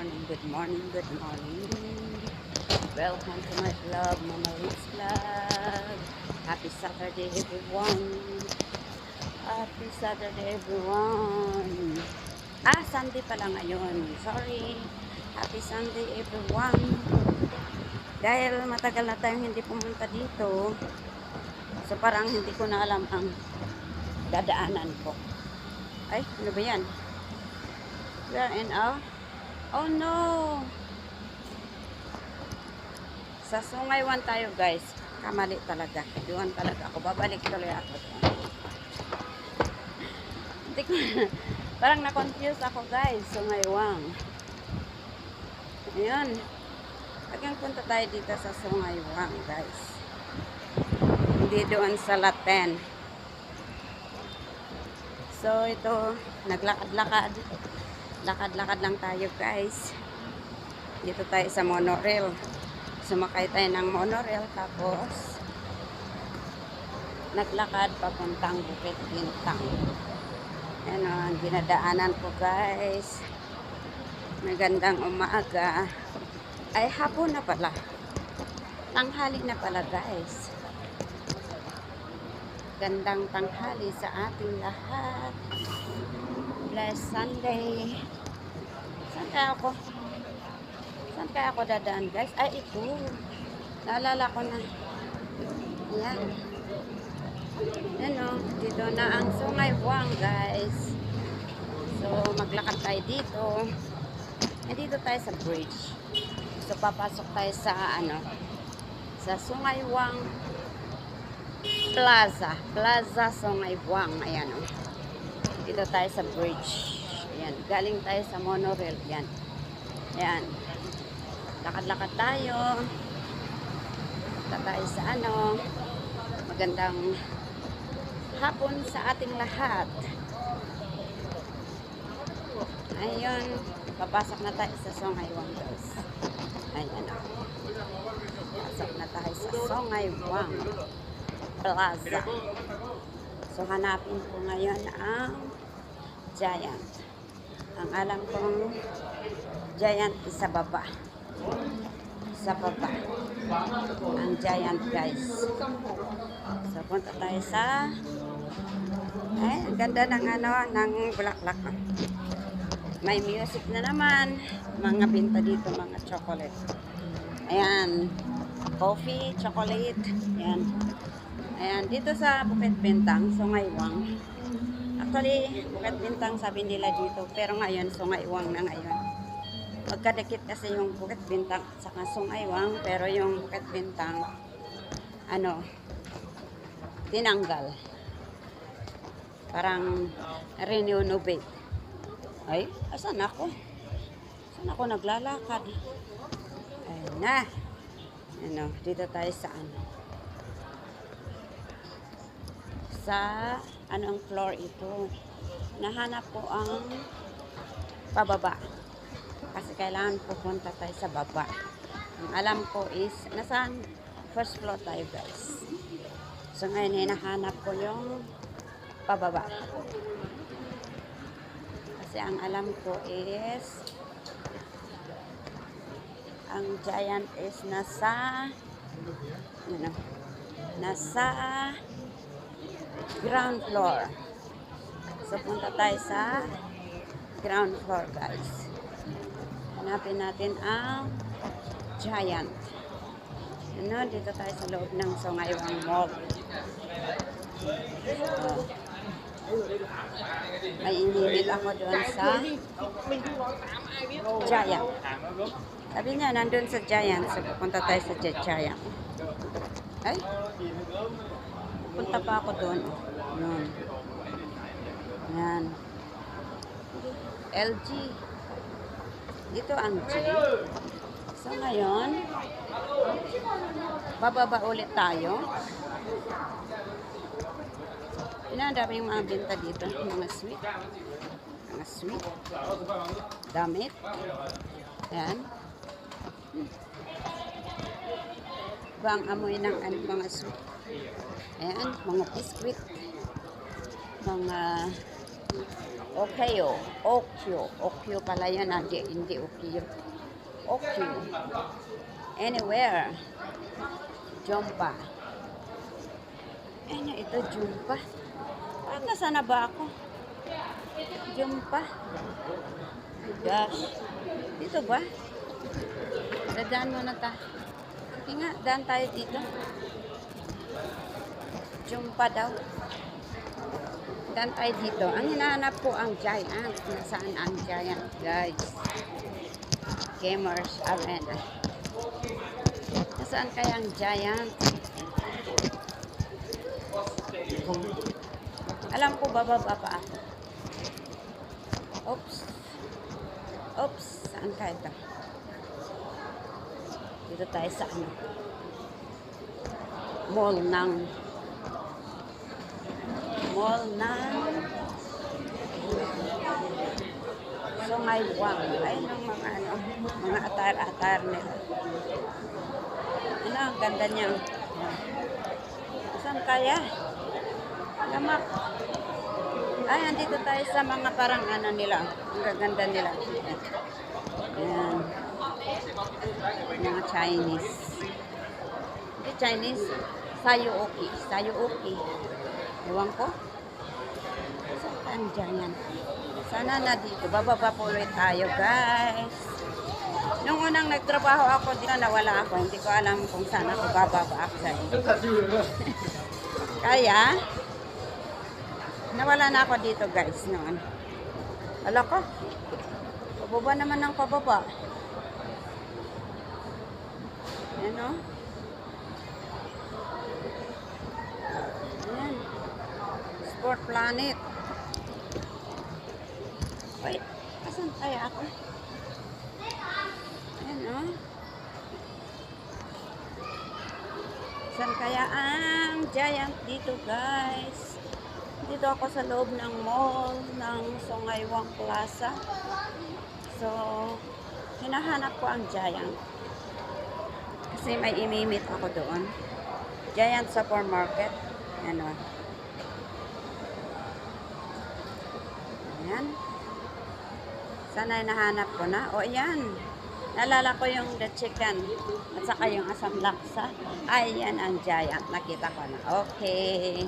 morning, good morning, good morning. Welcome to my vlog, Mama Liz Vlog. Happy Saturday, everyone. Happy Saturday, everyone. Ah, Sunday pala ngayon. Sorry. Happy Sunday, everyone. Dahil matagal na tayong hindi pumunta dito, so parang hindi ko na alam ang dadaanan ko. Ay, ano ba yan? We are in a... Oh no! Sa Sungaywan tayo guys. Kamali talaga. Doon talaga ako. Babalik tuloy ako doon. Parang na-confuse ako guys. Sungaywan. Ayan. Hanggang punta tayo dito sa Sungaywan guys. Hindi doon sa Laten. So ito, naglakad-lakad. Lakad-lakad lang tayo guys. Dito tayo sa monorail. Sumakay tayo ng monorail tapos naglakad papuntang Bukit Bintang. Yan o, ang dinadaanan ko guys. Magandang umaga. Ay, hapon na pala. Tanghali na pala guys. Gandang tanghali sa ating lahat. Blessed Sunday. Saan kaya ako? Saan kaya ako dadaan guys? Ay, ito. Naalala ko na. Ayan. Yan o. Dito na ang Sungay Buang guys. So, maglakad tayo dito. Eh, dito tayo sa bridge. So, papasok tayo sa ano, sa Sungay Buang Plaza. Plaza Sungay Buang. Ayan o. Dito tayo sa bridge. Ayan. Galing tayo sa monorail. Yan. Ayan. Lakad-lakad tayo. Punta sa ano. Magandang hapon sa ating lahat. Ayun. Papasok na tayo sa Songaywang guys. Ayan o. Pasok na tayo sa Songaywang Plaza. So, hanapin ko ngayon ang Giant. Ang alam kong Giant sa baba. Sa baba. Ang Giant, guys. So, punta tayo sa ang ganda ng ano, ng bulaklak. May music na naman. Mga binta dito, mga chocolate. Ayan. Coffee, chocolate. Ayan. Ayan, dito sa Bukit Bintang, Sungaywang. Actually, Bukit Bintang sabi nila dito, pero ngayon, Sungaywang na ngayon. Magkadikit kasi yung Bukit Bintang at saka Sungaywang, pero yung Bukit Bintang, ano, tinanggal. Parang renovate. Ay, asan ako? Saan ako naglalakad? Ayun na. Ano, dito tayo sa ano. Sa anong floor ito. Nahanap ko ang pababa. Kasi kailangan pupunta tayo sa baba. Ang alam ko is, nasaan? First floor tayo guys. So ngayon, hinahanap ko yung pababa. Kasi ang alam ko is, ang giant is nasa, ano, nasa ground floor. So, punta tayo sa ground floor, guys. Hanapin natin ang giant. Ano, dito tayo sa loob ng Songaywang Mall. So, may inihit ako doon sa Giant. Sabi niya, nandun sa Giant. So, pupunta tayo sa Giant. Ay, punta pa ako doon. Yun. Yan. LG. Dito ang G. So, ngayon, bababa ulit tayo. Yun ang daming mga binta dito. Mga sweet. Mga sweet. Damit. Ayan. Hmm. Iba ang amoy ng ano, mga sweet. Ayan, mga biscuit. Mga Okyo. Okyo. Okyo pala yun. Hindi, hindi Okyo. Okyo. Anywhere. Jumpa. Ano ito, Jumpa? Parang nasa na ba ako? Jumpa. Gosh. Dito ba? Dadaan muna ta. Sige nga, daan tayo dito. Jumpa daw. Daan tayo dito. Ang hinahanap ko ang giant. Nasaan ang giant, guys? Gamers Arena. Nasaan kaya ang giant? Alam ko bababa pa ako. Oops. Oops. Saan kaya ito? Dito tayo sa ano? Mall ng mall ng Sungay-Wang. Ayun ang mga ano, mga attire-attire nila. Ano, ang ganda niya. Saan kaya? Lamak. Ay, andito tayo sa mga parang ano nila. Ang gaganda nila. Ayan. Mga Chinese. Hindi Chinese. Sayuoki. Sayuoki. Ewan ko. Saan dyan yan? Sana na dito. Bababa po ulit tayo, guys. Nung unang nagtrabaho ako dito, nawala ako. Hindi ko alam kung saan ako bababa actually. Kaya, nawala na ako dito, guys, noon. Wala ko. Pababa naman ng pababa. Yan, o. Yan. Sport Planet. Wait, asan kaya ako? Ayan, o. Saan kaya ang giant dito, guys? Dito ako sa loob ng mall ng Songaywang Plaza. So, hinahanap ko ang giant. Kasi may imimit ako doon. Giant Supermarket. Ano. Ayan. Sana nahanap ko na. O, ayan. Naalala ko yung the chicken at saka yung asam laksa. Ayan ang giant. Nakita ko na. Okay.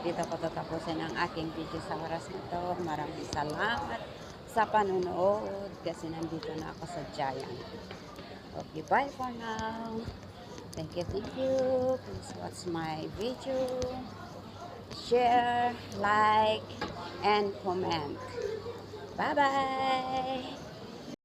Dito ko tatapusin ang aking video sa oras na to. Maraming salamat sa panunood kasi nandito na ako sa giant. Okay, bye for now. Thank you, thank you. Please watch my video. Share, like, and comment. Bye-bye.